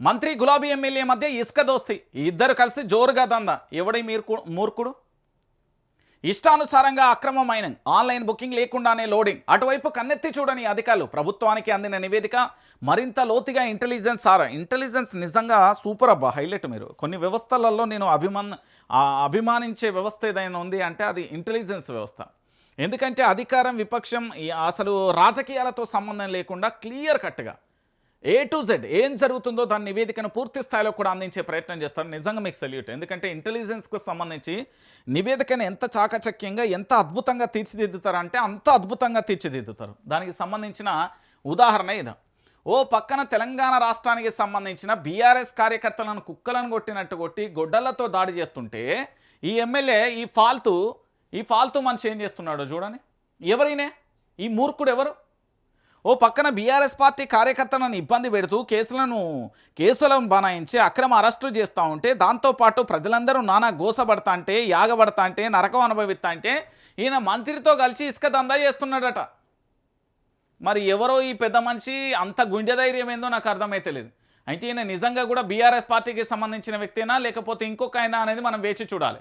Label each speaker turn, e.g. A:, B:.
A: మంత్రి గులాబీ ఎమ్మెల్యే మధ్య ఇసుక దోస్తి. ఇద్దరు కలిసి జోరుగా దందా. ఎవడి మీరు మూర్ఖుడు? ఇష్టానుసారంగా అక్రమ మైనింగ్ ఆన్లైన్ బుకింగ్ లేకుండానే లోడింగ్. అటువైపు కన్నెత్తి చూడని అధికారులు ప్రభుత్వానికి అందిన నివేదిక మరింత లోతుగా ఇంటెలిజెన్స్ సారా. ఇంటెలిజెన్స్ నిజంగా సూపర్ అబ్బా హైలైట్ మీరు. కొన్ని వ్యవస్థలలో నేను అభిమాన్ అభిమానించే వ్యవస్థ ఏదైనా ఉంది అంటే అది ఇంటెలిజెన్స్ వ్యవస్థ. ఎందుకంటే అధికారం విపక్షం ఈ అసలు రాజకీయాలతో సంబంధం లేకుండా క్లియర్ కట్గా ఏ టు జెడ్ ఏం జరుగుతుందో దాని నివేదికను పూర్తి స్థాయిలో కూడా అందించే ప్రయత్నం చేస్తారు. నిజంగా మీకు సెల్యూట్ ఎందుకంటే ఇంటెలిజెన్స్కు సంబంధించి నివేదికను ఎంత చాకచక్యంగా ఎంత అద్భుతంగా తీర్చిదిద్దుతారంటే అంత అద్భుతంగా తీర్చిదిద్దుతారు. దానికి సంబంధించిన ఉదాహరణ ఇది. ఓ పక్కన తెలంగాణ రాష్ట్రానికి సంబంధించిన బీఆర్ఎస్ కార్యకర్తలను కుక్కలను కొట్టినట్టు కొట్టి గొడ్డలతో దాడి చేస్తుంటే ఈ ఎమ్మెల్యే ఈ ఫాల్తు ఈ ఫాల్తు మనిషి ఏం చేస్తున్నాడో చూడండి. ఎవరైనా? ఈ మూర్ఖుడు ఎవరు? ఓ పక్కన బీఆర్ఎస్ పార్టీ కార్యకర్తలను ఇబ్బంది పెడుతూ కేసులను కేసులను బనాయించి అక్రమ అరెస్టులు చేస్తూ ఉంటే దాంతోపాటు ప్రజలందరూ నానా గోసపడతా అంటే యాగబడతా అంటే నరకం అనుభవిస్తా అంటే ఈయన మంత్రితో కలిసి ఇసుక దందా చేస్తున్నాడట. మరి ఎవరో ఈ పెద్ద మనిషి అంత గుండె ధైర్యం ఏందో నాకు అర్థమైతే లేదు అయితే ఈయన నిజంగా కూడా బీఆర్ఎస్ పార్టీకి సంబంధించిన వ్యక్తేనా లేకపోతే ఇంకొక అయినా అనేది మనం వేచి చూడాలి.